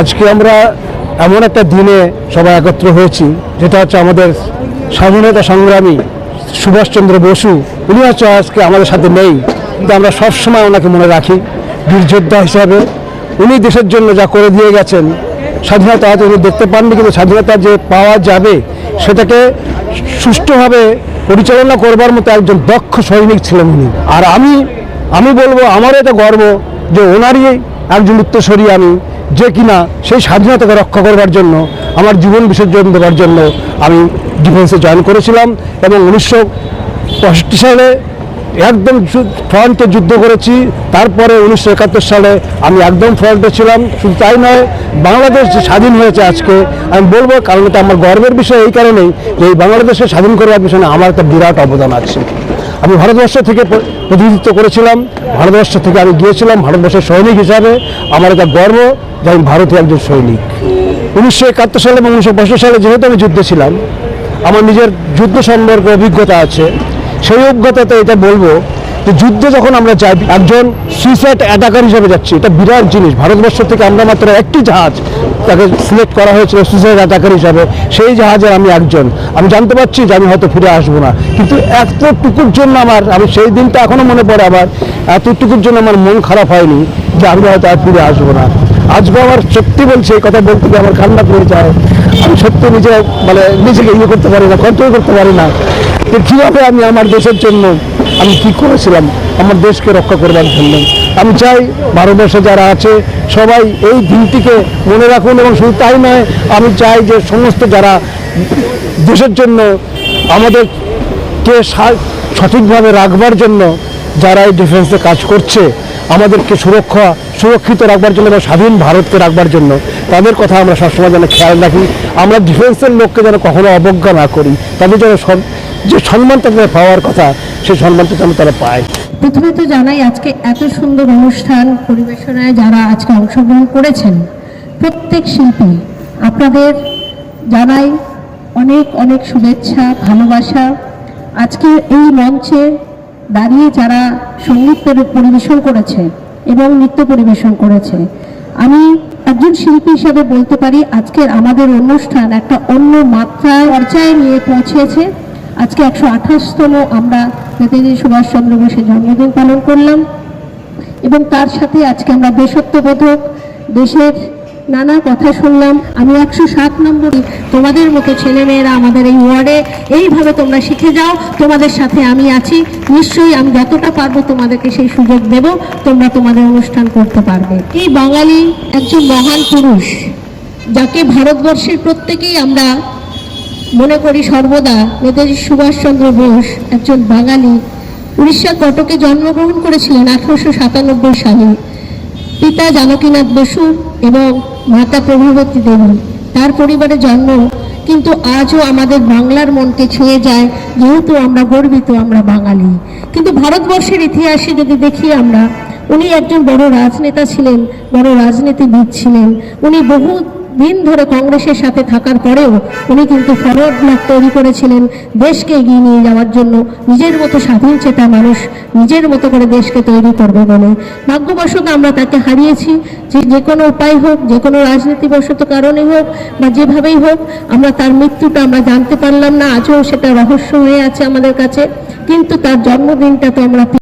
আজকে আমরা এমন একটা দিনে সবাই একত্র হয়েছি, যেটা হচ্ছে আমাদের স্বাধীনতা সংগ্রামী সুভাষচন্দ্র বসু। উনি হচ্ছে আজকে আমাদের সাথে নেই, কিন্তু আমরা সবসময় ওনাকে মনে রাখি, বীর যোদ্ধা হিসাবে। উনি দেশের জন্য যা করে দিয়ে গেছেন, স্বাধীনতা হয়তো উনি দেখতে পাননি, কিন্তু স্বাধীনতা যে পাওয়া যাবে, সেটাকে সুষ্ঠুভাবে পরিচালনা করবার মতো একজন দক্ষ সৈনিক ছিলেন উনি। আর আমি আমি বলব, আমারও এটা গর্ব যে ওনারই একজন উত্তরসূরি আমি। যে কিনা সেই স্বাধীনতাকে রক্ষা করবার জন্য, আমার জীবন বিসর্জন দেওয়ার জন্য আমি ডিফেন্সে জয়েন করেছিলাম এবং উনিশশো পঁয়ষট্টি সালে একদম ফ্রন্টে যুদ্ধ করেছি। তারপরে উনিশশো একাত্তর সালে আমি একদম ফ্রন্টে ছিলাম। শুধু তাই নয়, বাংলাদেশ যে স্বাধীন হয়েছে আজকে, আমি বলব কারণ এটা আমার গর্বের বিষয় এই কারণেই যে এই বাংলাদেশকে স্বাধীন করবার পিছনে আমার একটা বিরাট অবদান আছে। আমি ভারতবর্ষ থেকে প্রতিনিধিত্ব করেছিলাম, ভারতবর্ষ থেকে আমি গিয়েছিলাম ভারতবর্ষের সৈনিক হিসাবে। আমার একটা গর্ব যে আমি ভারতীয় একজন সৈনিক। উনিশশো একাত্তর সালে এবং উনিশশো পঁয়ষট্টি সালে যেহেতু আমি যুদ্ধে ছিলাম, আমার নিজের যুদ্ধ সম্পর্কে অভিজ্ঞতা আছে। সেই অভিজ্ঞতাতে এটা বলব যে যুদ্ধে যখন আমরা যাই একজন সুইসাইড অ্যাটাকার হিসেবে যাচ্ছি, এটা বিরাট জিনিস। ভারতবর্ষ থেকে আমরা মাত্র একটি জাহাজ তাকে সিলেক্ট করা হয়েছিল সুইসাইড অ্যাটাকার হিসাবে। সেই জাহাজের আমি একজন। আমি জানতে পারছি যে আমি হয়তো ফিরে আসব না। কিন্তু এতটুকুর জন্য আমার, আমি সেই দিনটা এখনও মনে পড়ে আবার এতটুকুর জন্য আমার মন খারাপ হয়নি যে আমি হয়তো আর ফিরে আসব না। আজকে আমার সত্যি বলছি, এই কথা বলতে আমার কান্না পড়ে যায়। আমি সত্যি নিজে মানে নিজেকে ইয়ে করতে পারি না কন্ট্রোল করতে পারি না। যে কীভাবে আমি আমার দেশের জন্য আমি কি করেছিলাম? আমার দেশকে রক্ষা করবার জন্য। আমি চাই ভারতবর্ষে যারা আছে, সবাই এই দিনটিকে মনে রাখুন এবং শুধু তাই নয়, আমি চাই যে সমস্ত যারা দেশের জন্য আমাদেরকে সঠিকভাবে রাখবার জন্য যারা এই ডিফেন্সে কাজ করছে, আমাদেরকে সুরক্ষা, সুরক্ষিত রাখবার জন্য এবং স্বাধীন ভারতকে রাখবার জন্য, তাদের কথা আমরা সবসময় যেন খেয়াল রাখি। আমরা ডিফেন্সের লোককে যেন কখনো অবজ্ঞা না করি, তাদের যেন সন- যে সম্মান তাদের পাওয়ার কথা, সেই সম্মানটা যেন তারা পায়। প্রথমে তো জানাই আজকে এত সুন্দর অনুষ্ঠান, পরিবেশনায় যারা আজকে অংশগ্রহণ করেছেন, প্রত্যেক শিল্পী, আপনাদের জানাই অনেক অনেক শুভেচ্ছা, ভালোবাসা। আজকে এই মঞ্চে দাঁড়িয়ে যারা সংগীত পরিবেশন করেছে এবং নৃত্য পরিবেশন করেছে, আমি একজন শিল্পী হিসাবে বলতে পারি, আজকের আমাদের অনুষ্ঠান একটা অন্য মাত্রায় পর্যায়ে নিয়ে পৌঁছেছে। আজকে একশো আঠাশতম আমরা নেতাজি সুভাষচন্দ্র বোসের জন্মদিন পালন করলাম। এবং তার সাথে আজকে আমরা দেশত্ববোধক, দেশের নানা কথা শুনলাম। আমি একশো সাত নম্বর তোমাদের মতো ছেলেমেয়েরা আমাদের এই ওয়ার্ডে এইভাবে তোমরা শিখে যাও। তোমাদের সাথে আমি আছি। নিশ্চয়ই আমি যতটা পারব তোমাদেরকে সেই সুযোগ দেব। তোমরা তোমাদের অনুষ্ঠান করতে পারবে। এই বাঙালি একজন মহান পুরুষ, যাকে ভারতবর্ষের প্রত্যেকেই আমরা মনে করি সর্বদা নেতাজি সুভাষচন্দ্র বোস একজন বাঙালি। উড়িষ্যার কটকে জন্মগ্রহণ করেছিলেন আঠারোশো সাতানব্বই সালে। পিতা জানকীনাথ বসু এবং মাতা প্রভাবতী দেবী। তার পরিবারে জন্ম, কিন্তু আজও আমাদের বাংলার মনকে ছুঁয়ে যায়, যেহেতু আমরা গর্বিত আমরা বাঙালি। কিন্তু ভারতবর্ষের ইতিহাসে যদি দেখি আমরা, উনি একজন বড় রাজনেতা ছিলেন, বড় রাজনীতিবিদ ছিলেন। উনি বহু দিন ধরে কংগ্রেসের সাথে থাকার পরেও উনি কিন্তু ফরওয়ার্ড ব্লক তৈরি করেছিলেন, দেশকে এগিয়ে নিয়ে যাওয়ার জন্য। নিজের মতো স্বাধীন চেতা মানুষ নিজের মতো করে দেশকে তৈরি করবে বলে। ভাগ্যবশত আমরা তাকে হারিয়েছি। যে যে কোনো উপায় হোক যে কোনো রাজনীতিবশত কারণে হোক, বা যেভাবেই হোক, আমরা তার মৃত্যুটা আমরা জানতে পারলাম না। আজও সেটা রহস্য হয়ে আছে আমাদের কাছে। কিন্তু তার জন্মদিনটা তো আমরা